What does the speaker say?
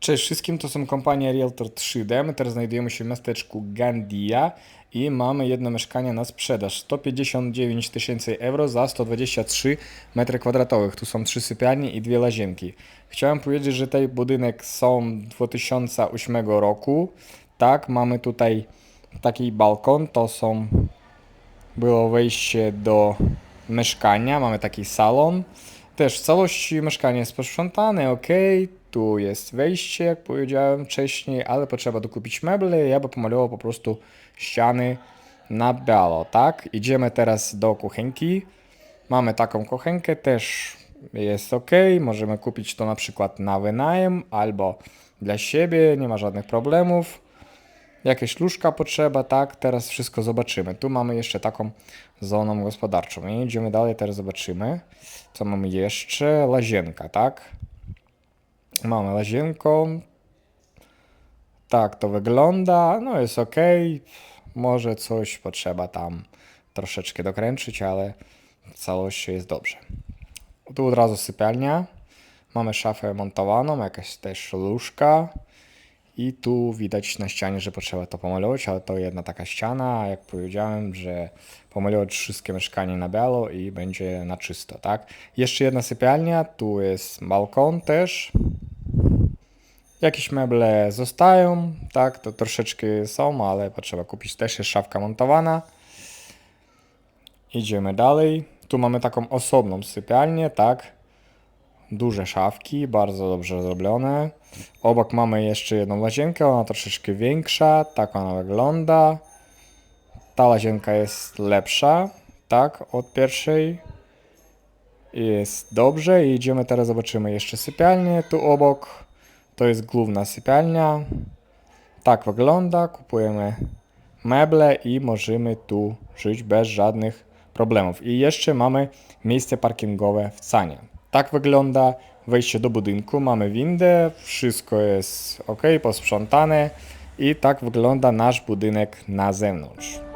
Cześć wszystkim, to są kompania Realtor 3D. My teraz znajdujemy się w miasteczku Gandia i mamy jedno mieszkanie na sprzedaż. 159 tysięcy euro za 123 metry kwadratowych. Tu są trzy sypialnie i dwie łazienki. Chciałem powiedzieć, że ten budynek są 2008 roku. Tak, mamy tutaj taki balkon, to są było wejście do mieszkania, mamy taki salon. Też w całości mieszkanie jest posprzątane, ok. Tu jest wejście, jak powiedziałem wcześniej, ale potrzeba dokupić meble. Ja bym pomalował po prostu ściany na biało, tak? Idziemy teraz do kuchenki. Mamy taką kuchenkę, też jest ok. Możemy kupić to na przykład na wynajem albo dla siebie, nie ma żadnych problemów jakieś łóżka potrzeba, tak? Teraz wszystko zobaczymy. Tu mamy jeszcze taką zoną gospodarczą. I idziemy dalej, teraz zobaczymy, co mamy jeszcze. Łazienka, tak? Mamy łazienką. Tak to wygląda. No jest ok. Może coś potrzeba tam troszeczkę dokręcić, ale w całości jest dobrze. Tu od razu sypialnia. Mamy szafę montowaną, jakaś też łóżka. I tu widać na ścianie, że potrzeba to pomalować, ale to jedna taka ściana, jak powiedziałem, że pomalować wszystkie mieszkanie na biało i będzie na czysto, tak? Jeszcze jedna sypialnia, tu jest balkon też. Jakieś meble zostają, tak? To troszeczkę są, ale potrzeba kupić też, jest szafka montowana. Idziemy dalej. Tu mamy taką osobną sypialnię, tak? Duże szafki, bardzo dobrze zrobione. Obok mamy jeszcze jedną łazienkę, ona troszeczkę większa, tak ona wygląda. Ta łazienka jest lepsza, tak, od pierwszej. Jest dobrze i idziemy teraz, zobaczymy jeszcze sypialnię tu obok. To jest główna sypialnia. Tak wygląda, kupujemy meble i możemy tu żyć bez żadnych problemów. I jeszcze mamy miejsce parkingowe w cenie. Tak wygląda wejście do budynku. Mamy windę, wszystko jest ok, posprzątane i tak wygląda nasz budynek na zewnątrz.